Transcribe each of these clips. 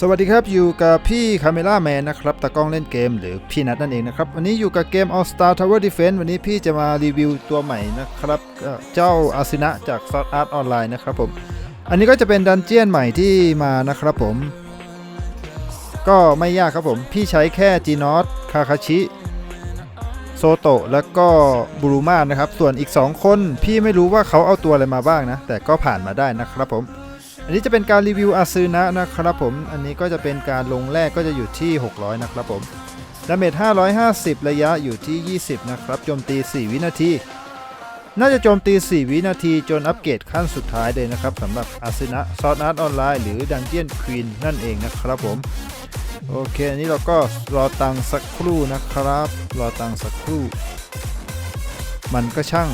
สวัสดีครับอยู่กับพี่คาเมล่าแมนนะครับตากล้องเล่นเกมหรือพี่นัทนั่นเองนะครับ วันนี้อยู่กับเกม All Star Tower Defense วันนี้พี่จะมารีวิวตัวใหม่นะครับ เจ้าอาซินะจาก Sword Art Online นะครับผม อันนี้ก็จะเป็นดันเจียนใหม่ที่มานะครับผม ก็ไม่ยากครับผม พี่ใช้แค่จีนอสคาคาชิโซโตะแล้วก็บูรุมานะครับ ส่วนอีก 2 คนพี่ไม่รู้ว่าเขาเอาตัวอะไรมาบ้างนะ แต่ก็ผ่านมาได้นะครับผม อันนี้จะเป็นการรีวิวอาซึนะนะครับผม อันนี้ก็จะเป็นการลงแรกก็จะอยู่ที่ 600 นะครับผมดาเมจ550 ระยะอยู่ที่ 20 นะครับโจมตี 4 วินาที น่าจะโจมตี 4 วินาที จนอัปเกรดขั้นสุดท้ายเลยนะครับสำหรับอาซึนะซอสอาร์ตออนไลน์หรือดันเจียนควีนนั่นเองนะครับผม โอเค อันนี้เราก็รอตังสักครู่นะครับ รอตังสักครู่ มันก็ช่าง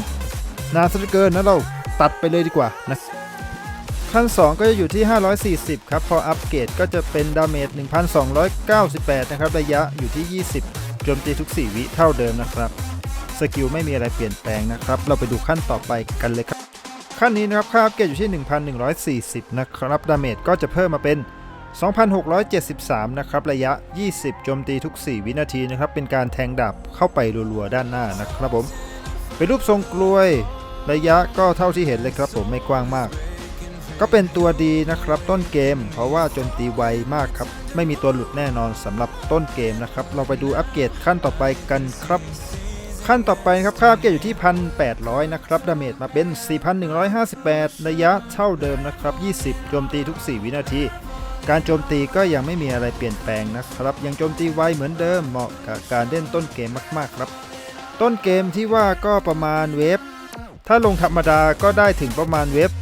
นานซะเหลือเกินนะเราตัดไปเลยดีกว่านะ ขั้น 2 ก็จะอยู่ที่ 540 ครับ พออัปเกรดก็จะเป็นดาเมจ 1298 นะครับ ระยะอยู่ที่ 20 โจมตีทุก 4 วิเท่าเดิมนะครับ สกิลไม่มีอะไรเปลี่ยนแปลงนะครับ เราไปดูขั้นต่อไปกันเลยครับ ขั้นนี้นะครับ ค่าอัปเกรดอยู่ที่ 1140 นะครับ ดาเมจก็จะเพิ่มมาเป็น 2673 นะครับ ระยะ 20 โจมตีทุก 4 วินาทีนะครับ เป็นการแทงดาบเข้าไปรัวๆ ด้านหน้านะครับผม เป็นรูปทรงกลวย ระยะก็เท่าที่เห็นเลยครับผม ไม่กว้างมาก ก็เป็นตัวดีนะครับต้นเกม เพราะว่าโจมตีไวมากครับ ไม่มีตัวหลุดแน่นอนสำหรับต้นเกมนะครับ เราไปดูอัปเกรดขั้นต่อไปกันครับ ขั้นต่อไปครับค่าอัปเกรดอยู่ที่ 1,800 นะครับดาเมจมาเป็น 4,158 ระยะเท่าเดิมนะครับ 20 โจมตีทุก 4 วินาที การโจมตีก็ยังไม่มีอะไรเปลี่ยนแปลงนะครับ ยังโจมตีไวเหมือนเดิมเหมาะกับการเล่นต้นเกมมากๆครับ ต้นเกมที่ว่าก็ประมาณเวฟถ้าลงธรรมดาก็ได้ถึงประมาณเวฟ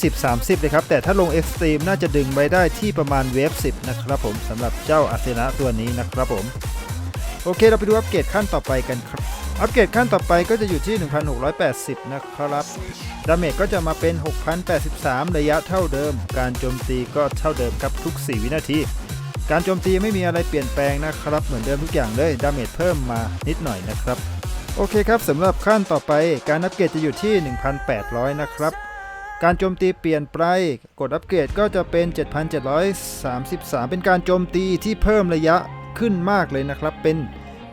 20-30 เลยครับ แต่ถ้าลง Extreme น่าจะดึงไปได้ที่ประมาณเวฟ 10 นะครับผมสำหรับเจ้าอาเซนะตัวนี้นะครับผม โอเคเราไปดูอัปเกรดขั้นต่อไปกันครับ อัปเกรดขั้นต่อไปก็จะอยู่ที่ 1680 นะครับดาเมจก็จะมาเป็น 6083 ระยะเท่าเดิม การโจมตีก็เท่าเดิมครับทุก 4 วินาที การโจมตีไม่มีอะไรเปลี่ยนแปลงนะครับ เหมือนเดิมทุกอย่างเลยดาเมจเพิ่มมานิดหน่อยนะครับโอเคครับสำหรับขั้นต่อไปการอัปเกรดจะอยู่ที่ 1,800 นะครับ การโจมตีเปลี่ยนไป กดอัปเกรดก็จะเป็น 7,733 เป็นการโจมตีที่เพิ่มระยะขึ้นมากเลยนะครับ เป็น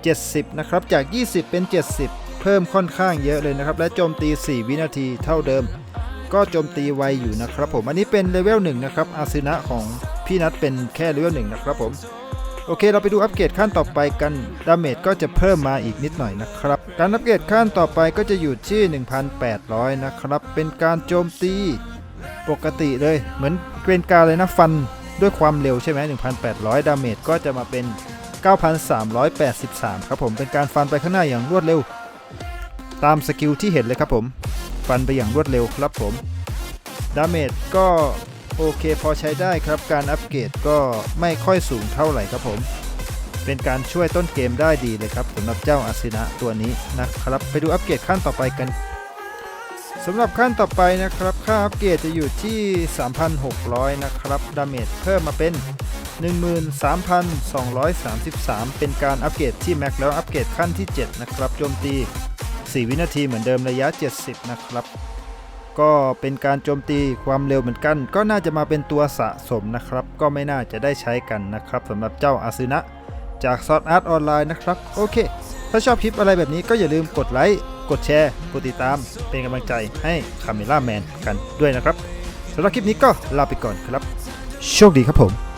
70 นะครับ จาก 20 เป็น 70 เพิ่มค่อนข้างเยอะเลยนะครับ และโจมตี 4 วินาทีเท่าเดิม ก็โจมตีไวอยู่นะครับผม อันนี้เป็นเลเวล1นะครับ อาซึนะของพี่นัทเป็นแค่เลเวล1นะครับผม โอเค เราไปดูอัปเกรดขั้นต่อไปกันดาเมจก็จะเพิ่มมาอีกนิดหน่อยนะครับ การอัปเกรดขั้นต่อไปก็จะอยู่ที่ 1,800 นะครับ เป็นการโจมตีปกติเลย เหมือนเป็นการเลยนะฟันด้วยความเร็วใช่ไหม1,800 ดาเมจก็จะมาเป็น 9,383 ครับผม เป็นการฟันไปข้างหน้าอย่างรวดเร็ว ตามสกิลที่เห็นเลยครับผม ฟันไปอย่างรวดเร็วครับผม ดาเมจก็ โอเคพอใช้ได้ครับการอัปเกรดก็ไม่ค่อยสูงเท่าไหร่ครับผม เป็นการช่วยต้นเกมได้ดีเลยครับสำหรับเจ้าอาซินะตัวนี้นะครับ ไปดูอัปเกรดขั้นต่อไปกันสำหรับขั้นต่อไปนะครับ ค่าอัปเกรดจะอยู่ที่ 3,600 นะครับ ดาเมจเพิ่มมาเป็น 13,233 เป็นการอัปเกรดที่แม็กแล้วอัปเกรดขั้นที่ 7 นะครับ โจมตี 4 วินาทีเหมือนเดิมระยะ 70 นะครับ ก็เป็นการโจมตีความเร็วเหมือนกัน ก็น่าจะมาเป็นตัวสะสมนะครับ ก็ไม่น่าจะได้ใช้กันนะครับสำหรับเจ้าอาซึนะ จากซอสอาร์ตออนไลน์นะครับ โอเค ถ้าชอบคลิปอะไรแบบนี้ก็อย่าลืมกดไลค์ กดแชร์ กดติดตาม เป็นกำลังใจให้คาเมล่าแมนกันด้วยนะครับสำหรับคลิปนี้ก็ลาไปก่อนครับ โชคดีครับผม